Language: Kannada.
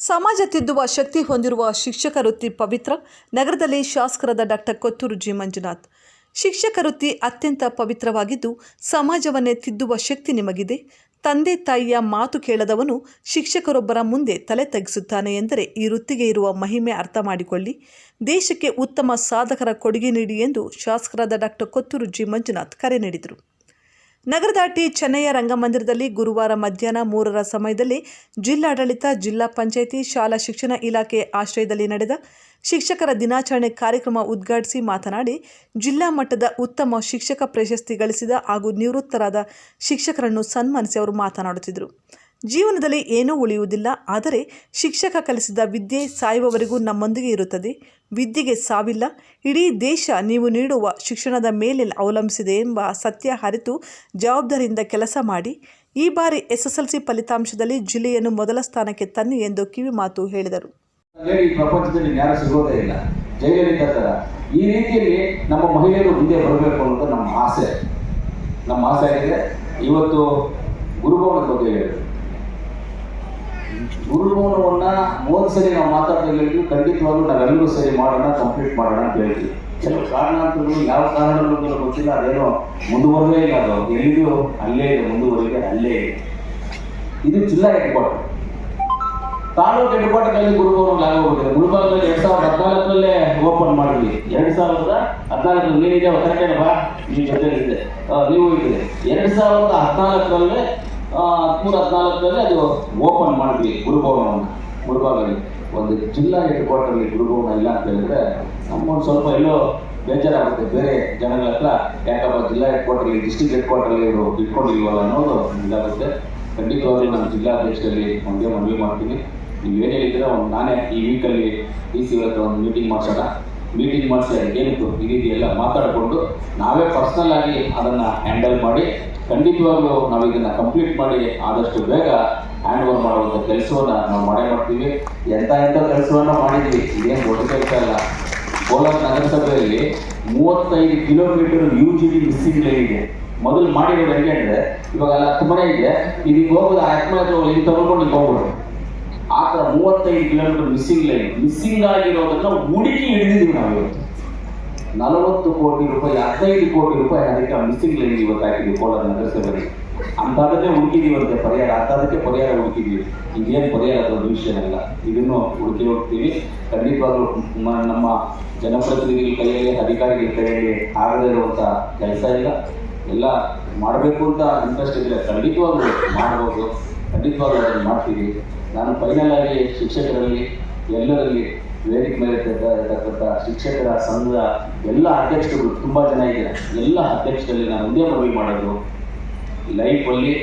ಸಮಾಜ ತಿದ್ದುವ ಶಕ್ತಿ ಹೊಂದಿರುವ ಶಿಕ್ಷಕ ವೃತ್ತಿ ಪವಿತ್ರ. ನಗರದಲ್ಲಿ ಶಾಸಕರಾದ ಡಾಕ್ಟರ್ ಕೊತ್ತೂರು ಜಿ. ಮಂಜುನಾಥ್. ಶಿಕ್ಷಕ ವೃತ್ತಿ ಅತ್ಯಂತ ಪವಿತ್ರವಾಗಿದ್ದು, ಸಮಾಜವನ್ನೇ ತಿದ್ದುವ ಶಕ್ತಿ ನಿಮಗಿದೆ. ತಂದೆ ತಾಯಿಯ ಮಾತು ಕೇಳದವನು ಶಿಕ್ಷಕರೊಬ್ಬರ ಮುಂದೆ ತಲೆ ತಗ್ಗಿಸುತ್ತಾನೆ ಎಂದರೆ ಈ ವೃತ್ತಿಗೆ ಇರುವ ಮಹಿಮೆ ಅರ್ಥ ಮಾಡಿಕೊಳ್ಳಿ ದೇಶಕ್ಕೆ ಉತ್ತಮ ಸಾಧಕರ ಕೊಡುಗೆ ನೀಡಿ ಎಂದು ಶಾಸಕರಾದ ಡಾಕ್ಟರ್ ಕೊತ್ತೂರು ಜಿ. ಮಂಜುನಾಥ್ ಕರೆ ನೀಡಿದರು. ನಗರದ ಟಿ ಚೆನ್ನಯ್ಯ ರಂಗಮಂದಿರದಲ್ಲಿ ಗುರುವಾರ ಮಧ್ಯಾಹ್ನ ಮೂರರ ಸಮಯದಲ್ಲಿ ಜಿಲ್ಲಾಡಳಿತ, ಜಿಲ್ಲಾ ಪಂಚಾಯಿತಿ, ಶಾಲಾ ಶಿಕ್ಷಣ ಇಲಾಖೆ ಆಶ್ರಯದಲ್ಲಿ ನಡೆದ ಶಿಕ್ಷಕರ ದಿನಾಚರಣೆ ಕಾರ್ಯಕ್ರಮ ಉದ್ಘಾಟಿಸಿ ಮಾತನಾಡಿ, ಜಿಲ್ಲಾ ಮಟ್ಟದ ಉತ್ತಮ ಶಿಕ್ಷಕ ಪ್ರಶಸ್ತಿ ಗಳಿಸಿದ ಹಾಗೂ ನಿವೃತ್ತರಾದ ಶಿಕ್ಷಕರನ್ನು ಸನ್ಮಾನಿಸಿ ಅವರು ಮಾತನಾಡುತ್ತಿದ್ದರು. ಜೀವನದಲ್ಲಿ ಏನೂ ಉಳಿಯುವುದಿಲ್ಲ, ಆದರೆ ಶಿಕ್ಷಕ ಕಲಿಸಿದ ವಿದ್ಯೆ ಸಾಯುವವರೆಗೂ ನಮ್ಮೊಂದಿಗೆ ಇರುತ್ತದೆ. ವಿದ್ಯೆಗೆ ಸಾವಿಲ್ಲ, ಇಡೀ ದೇಶ ನೀವು ನೀಡುವ ಶಿಕ್ಷಣದ ಮೇಲೆ ಅವಲಂಬಿಸಿದೆ ಎಂಬ ಸತ್ಯ ಅರಿತು ಜವಾಬ್ದಾರಿಯಿಂದ ಕೆಲಸ ಮಾಡಿ. ಈ ಬಾರಿ ಎಸ್ಎಸ್ಎಲ್ಸಿ ಫಲಿತಾಂಶದಲ್ಲಿ ಜಿಲ್ಲೆಯನ್ನು ಮೊದಲ ಸ್ಥಾನಕ್ಕೆ ತನ್ನಿ ಎಂದು ಕಿವಿಮಾತು ಹೇಳಿದರು. ಹೇಳಿ ಈ ರೀತಿಯಲ್ಲಿ ನಮ್ಮ ಮಹಿಳೆಯರು ಮುಂದೆ ಬರಬೇಕು ಅನ್ನೋದು ನಮ್ಮ ಆಸೆ. ನಮ್ಮ ಆಸೆ ಇವತ್ತು ಗುರುಭವನದ ಬಗ್ಗೆ ಹೇಳಿದ್ರು ಗುರುಭವನವನ್ನ ಮೂವತ್ತು ಸರಿ ನಾವು ಹೇಳಿದ್ವಿ ಖಂಡಿತವಾಗ್ಲೂ ನಾವೆಲ್ಲರೂ ಸರಿ ಮಾಡೋಣ ಕಂಪ್ಲೀಟ್ ಮಾಡೋಣ ಅಂತ ಹೇಳ್ತೀವಿ. ಕೆಲವು ಕಾರಣಾಂತರಗಳು ಯಾವ ಕಾರಣಗಳು ಗೊತ್ತಿಲ್ಲ, ಅದೇನೋ ಮುಂದುವರೆದೇ ಇಲ್ಲ ಅದು. ಎಲ್ಲಿದೆಯೋ ಅಲ್ಲೇ ಇದೆ ಮುಂದುವರೆಗೆ ಅಲ್ಲೇ ಇದೆ. ಇದು ಜಿಲ್ಲಾ ಹೆಡ್ ಕ್ವಾರ್ಟರ್ ತಾಲೂಕು ಹೆಡ್ ಕ್ವಾರ್ಟರ್ನಲ್ಲಿ ಗುರುಭವನ ಗುರುಭವನದಲ್ಲಿ ಎರಡ್ ಸಾವಿರದ ಹದಿನಾಲ್ಕರಲ್ಲೇ ಓಪನ್ ಮಾಡಿದ್ವಿ. ಎರಡ್ ಸಾವಿರದ ಹದಿನಾಲ್ಕರಲ್ಲಿ ನೀನಿದೆ ಕರೆಕ್ಟೇ ಬಾ ನಿಮ್ಮ ಜೊತೆ ಇದೆ ನೀವು ಇದೆ ಎರಡ್ ಸಾವಿರದ ಹದಿನಾಲ್ಕರಲ್ಲೇ ಹದಿಮೂರು ಹದಿನಾಲ್ಕರಲ್ಲಿ ಅದು ಓಪನ್ ಮಾಡಿದ್ವಿ ಗುರುಭವನವನ್ನು ಗುರುಭವನಲ್ಲಿ ಒಂದು ಜಿಲ್ಲಾ ಹೆಡ್ ಕ್ವಾರ್ಟರ್ಲಿ ಗುರುಭವನ ಇಲ್ಲ ಅಂತ ಹೇಳಿದ್ರೆ ನಮ್ಮೊಂದು ಸ್ವಲ್ಪ ಎಲ್ಲೋ ಬೇಜಾರಾಗುತ್ತೆ. ಬೇರೆ ಜನಗಳ ಹತ್ರ ಯಾಕಪ್ಪ ಜಿಲ್ಲಾ head quarterly district head quarterly ಇವರು ಇಟ್ಕೊಂಡಿಲ್ವಲ್ಲ ಅನ್ನೋದು ಇದಾಗುತ್ತೆ ಖಂಡಿತವಾಗಿ ನಾನು ಜಿಲ್ಲಾಧ್ಯಕ್ಷರಲ್ಲಿ ಒಂದೇ ಮನವಿ ಮಾಡ್ತೀನಿ. ನೀವು ಏನೇ ಹೇಳಿದ್ರೆ ಒಂದು ನಾನೇ ಈ ವೀಕಲ್ಲಿ ಡಿ ಸಿ ಹತ್ರ ಒಂದು ಮೀಟಿಂಗ್ ಮಾಡಿಸೋಣ. ಮೀಟಿಂಗ್ ಮಾಡಿಸಿ ಅದಕ್ಕೇನಿತ್ತು ಎಲ್ಲ ಮಾತಾಡಿಕೊಂಡು ನಾವೇ ಪರ್ಸ್ನಲ್ ಆಗಿ ಅದನ್ನು ಹ್ಯಾಂಡಲ್ ಮಾಡಿ, ಖಂಡಿತವಾಗ್ಲೂ ನಾವು ಇದನ್ನು ಕಂಪ್ಲೀಟ್ ಮಾಡಿ ಆದಷ್ಟು ಬೇಗ ಹ್ಯಾಂಡ್ ಓವರ್ ಮಾಡುವಂಥ ಕೆಲಸವನ್ನು ನಾವು ಮಾಡೇ ಮಾಡ್ತೀವಿ. ಎಂಥ ಎಂಥ ಕೆಲಸವನ್ನು ಮಾಡಿದ್ವಿ, ಇದೇನು ದೊಡ್ಡ ಕೆಲಸ ಅಲ್ಲ ಕೋಲಾರ ನಗರಸಭೆಯಲ್ಲಿ ಮೂವತ್ತೈದು kilometre U G D missing line ಇದೆ. ಮೊದಲು ಮಾಡಿರೋದು ಹೆಂಗೆ ಅಂದರೆ ಇವಾಗ ಅಲ್ಲಿ ಹತ್ತು ಇದೆ. ಇದಕ್ಕೆ ಹೋಗೋದು ಆತ್ಮಹತ್ಯೆ ಹೋಗಿ, ಇಲ್ಲಿ ತಗೊಂಡು ಇಲ್ಲಿ ಹೋಗ್ಬಿಡು ಆ ಥರ ಮೂವತ್ತೈದು ಕಿಲೋಮೀಟರ್ ಮಿಸ್ಸಿಂಗ್ ಲೈನ್ ಮಿಸ್ಸಿಂಗ್ ಆಗಿರೋದನ್ನ ಹುಡುಕಿ ಹಿಡಿದಿದ್ದೀವಿ ನಾವು ಇವತ್ತು. ನಲವತ್ತು ಕೋಟಿ ರೂಪಾಯಿ, ಹದಿನೈದು ಕೋಟಿ ರೂಪಾಯಿ ಅದಕ್ಕೆ ಮಿಸ್ಸಿಂಗ್ ಲೈನ್ ಇವತ್ತು ಹಾಕಿದ್ವಿ ಕೋಲಾರ ನಗರಸಭೆಯಲ್ಲಿ. ಅಂಥದನ್ನೇ ಹುಡುಕಿದೀವಂತೆ ಪರಿಹಾರ. ಅಂಥದಕ್ಕೆ ಪರಿಹಾರ ಹುಡುಕಿದೀವಿ ಇದೇನು ಪರಿಹಾರ ದೊಡ್ಡ ವಿಷಯನಲ್ಲ ಇದನ್ನು ಹುಡುಕಿ ಹೋಗ್ತೀವಿ. ಖಂಡಿತವಾಗ್ಲೂ ನಮ್ಮ ಜನಪ್ರತಿನಿಧಿಗಳ ಕೈಯಲ್ಲಿ, ಅಧಿಕಾರಿಗಳ ಕೈಯಲ್ಲಿ ಆಗದೇ ಇರುವಂಥ ಕೆಲಸ ಇಲ್ಲ. ಎಲ್ಲ ಮಾಡಬೇಕು ಅಂತ ಇಂಟ್ರೆಸ್ಟ್ ಇದ್ರೆ ಖಂಡಿತವಾಗ್ಲೂ ಮಾಡ್ಬೋದು. ಖಂಡಿತವಾಗ್ಲೂ ಅದನ್ನು ಮಾಡ್ತೀವಿ ನಾನು ಫೈನಲ್ ಆಗಿ ಶಿಕ್ಷಕರಲ್ಲಿ, ಎಲ್ಲರಲ್ಲಿ ವೇದಿಕೆ ಮೇಲೆ ಇರ್ತಕ್ಕ- ಇರ್ತಕ್ಕಂಥ ಶಿಕ್ಷಕರ ಸಂಘದ ಎಲ್ಲ ಅಧ್ಯಕ್ಷರುಗಳು ತುಂಬ ಜನ ಇದ್ದಾರೆ. ಎಲ್ಲ ಅಧ್ಯಕ್ಷರಲ್ಲಿ ನಾನು ಒಂದೇ ಮನವಿ ಮಾಡೋದು ಲೈಫಲ್ಲಿ